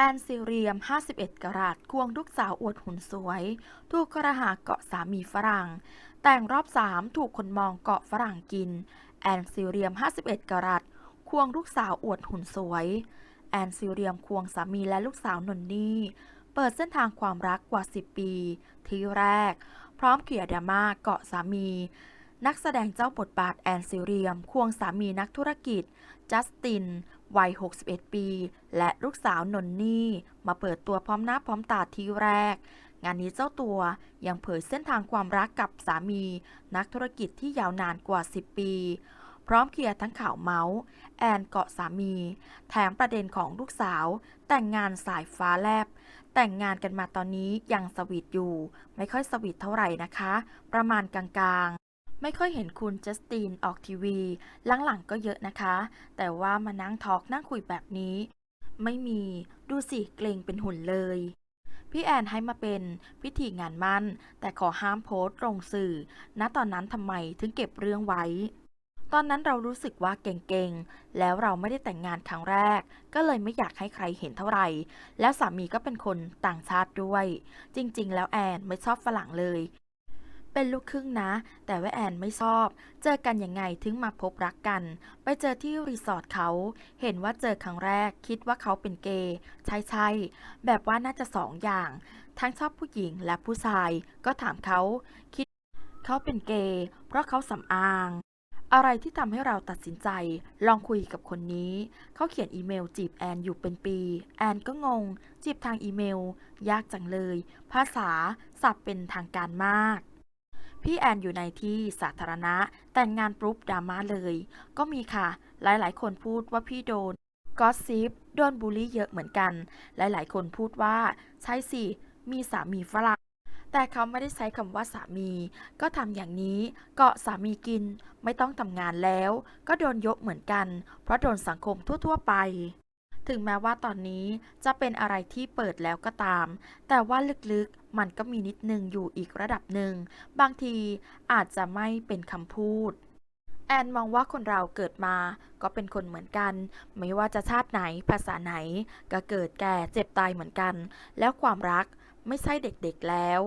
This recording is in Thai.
แอนซิเรียม 51กะรัตควงลูกสาวอวดหุ่นสวย ถูกคระหาเกาะสามีฝรั่ง แต่งรอบ3ถูกคนมองเกาะฝรั่งกิน แอนซิเรียม 51กะรัตควงลูกสาวอวดหุ่นสวย แอนซิเรียมควงสามีและลูกสาวนนนี่ เปิดเส้นทางความรักกว่า 10 ปี ที่แรก พร้อมเขียดราม่าเกาะสามี นักแสดงเจ้าบทบาทแอนซิเรียม ควงสามีนักธุรกิจ จัสติน วัย 61 ปี และลูกสาวนนนี่ มาเปิดตัวพร้อมหน้าพร้อมตาที่แรก งานนี้เจ้าตัวยังเผยเส้นทางความรักกับสามี นักธุรกิจที่ยาวนานกว่า 10 ปี พร้อมเคลียร์ทั้งข่าวเมาส์ แอนเกาะสามี แถมประเด็นของลูกสาว แต่งงานสายฟ้าแลบแต่งงานกันมาตอนนี้ยังสวีทอยู่ ไม่ค่อยสวีทเท่าไหร่นะคะ ประมาณกลางๆ ไม่ค่อยเห็นคุณจัสตินออกทีวี หลังๆก็เยอะนะคะ แต่ว่ามานั่งทอล์กนั่งคุยแบบนี้ ไม่มีดูสิเกรงเป็นหุ่นเลย พี่แอนให้มาเป็นพิธีงานมั่น แต่ขอห้ามโพสต์ลงสื่อ ณตอนนั้นทำไมถึงเก็บเรื่องไว้ ตอนนั้นเรารู้สึกว่าเก่งๆ แล้วเราไม่ได้แต่งงานครั้งแรก ก็เลยไม่อยากให้ใครเห็นเท่าไหร่ แล้วสามีก็เป็นคนต่างชาติด้วย จริง ๆ แล้วแอนไม่ชอบฝรั่งเลย เป็นลูกครึ่งนะ แต่ว่าแอนไม่ชอบ เจอกันยังไงถึงมาพบรักกัน ไปเจอที่รีสอร์ทเขา เห็นว่าเจอครั้งแรก คิดว่าเขาเป็นเกย์ใช่ใช่แบบว่าน่าจะสองอย่าง ทั้งชอบผู้หญิงและผู้ชาย ก็ถามเขาคิดเขาเป็นเกย์เพราะเขาสำอางอะไรที่ทำให้เราตัดสินใจ ลองคุยกับคนนี้ เขาเขียนอีเมลจีบแอนอยู่เป็นปี แอนก็งง จีบทางอีเมล ยากจังเลย ภาษาสับเป็นทางการมาก พี่แอนอยู่ในที่สาธารณะ แต่งงานปุ๊บดราม่าเลย ก็มีค่ะ หลายๆ คนพูดว่าพี่โดนกอสซิปโดนบูลลี่เยอะเหมือนกัน หลายๆ คนพูดว่า ใช่สิ มีสามีฝรั่งแต่เขาไม่ได้ใช้คำว่าสามี ก็ทำอย่างนี้เกาะสามีกิน ไม่ต้องทำงานแล้ว ก็โดนยกเหมือนกัน เพราะโดนสังคมทั่ว ๆ ไป ถึงแม้ว่าตอนนี้จะเป็นอะไรที่เปิดแล้วก็ตาม แต่ว่าลึกๆมันก็มีนิดนึงอยู่อีกระดับหนึ่ง บางทีอาจจะไม่เป็นคำพูดแอนมองว่าคนเราเกิดมาก็เป็นคนเหมือนกัน ไม่ว่าจะชาติไหนภาษาไหน ก็เกิดแก่เจ็บตายเหมือนกัน แล้วความรักไม่ใช่เด็กๆแล้ว